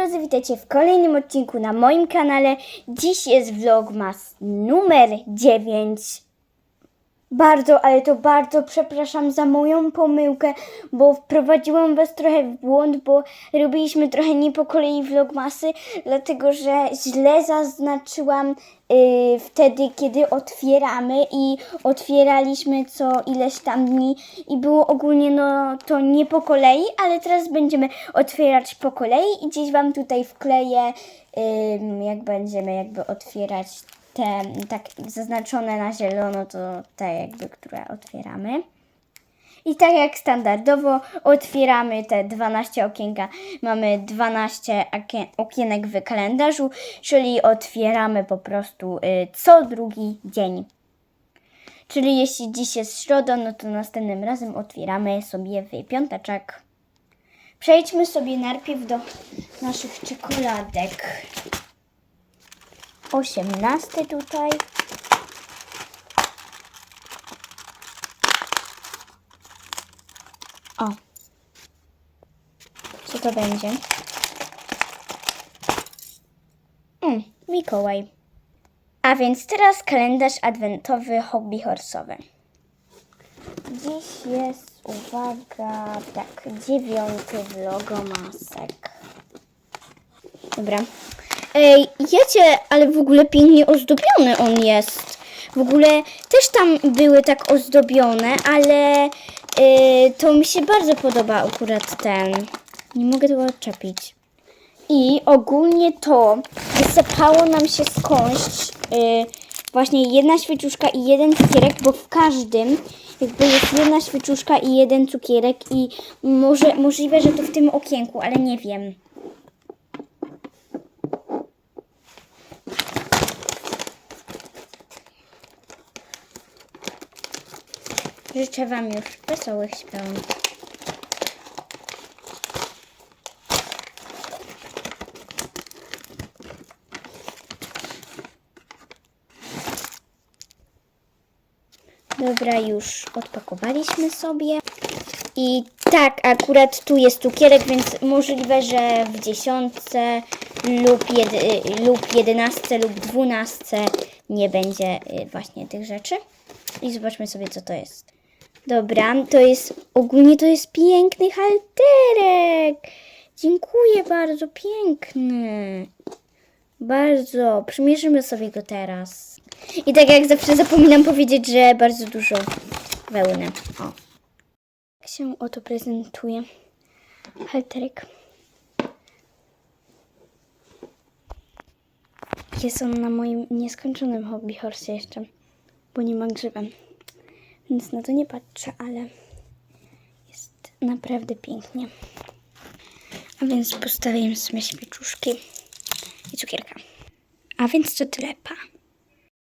drodzy, witajcie w kolejnym odcinku na moim kanale. Dziś jest vlogmas numer 9. Bardzo, ale to bardzo przepraszam za moją pomyłkę, bo wprowadziłam was trochę w błąd, bo robiliśmy trochę nie po kolei vlogmasy, dlatego że źle zaznaczyłam y, wtedy, kiedy otwieramy i otwieraliśmy co ileś tam dni i było ogólnie no to nie po kolei, ale teraz będziemy otwierać po kolei i dziś wam tutaj wkleję, ym, jak będziemy jakby otwierać te tak zaznaczone na zielono, to te jakby, które otwieramy. I tak jak standardowo otwieramy te 12 okienka. Mamy 12 okie- okienek w kalendarzu, czyli otwieramy po prostu y, co drugi dzień. Czyli jeśli dziś jest środa, no to następnym razem otwieramy sobie w. Przejdźmy sobie najpierw do naszych czekoladek. 18 tutaj. O. Co to będzie? Mm, Mikołaj. A więc teraz kalendarz adwentowy hobby horsowy. Dziś jest, uwaga, tak, dziewiąty vlogomasek. Dobra. Ej, jecie, ale w ogóle pięknie ozdobiony on jest. W ogóle też tam były tak ozdobione, ale y, to mi się bardzo podoba akurat ten. Nie mogę tego odczepić. I ogólnie to wysypało nam się skądś y, właśnie jedna świeczuszka i jeden cukierek, bo w każdym jakby jest jedna świeczuszka i jeden cukierek i może, możliwe, że to w tym okienku, ale nie wiem. Życzę Wam już wesołych świąt. Dobra, już odpakowaliśmy sobie. I tak, akurat tu jest cukierek, więc możliwe, że w dziesiątce lub, jedy, lub jedenastce lub dwunastce nie będzie y, właśnie tych rzeczy. I zobaczmy sobie, co to jest. Dobra, to jest, ogólnie to jest piękny halterek. Dziękuję bardzo, piękny. Bardzo. Przymierzymy sobie go teraz. I tak jak zawsze zapominam powiedzieć, że bardzo dużo wełny. O. Tak się oto prezentuje halterek. Jest on na moim nieskończonym hobby horse jeszcze, bo nie ma grzywem. Więc na to nie patrzę, ale jest naprawdę pięknie. A więc postawiłem sobie świeczuszki i cukierka. A więc to tyle, pa.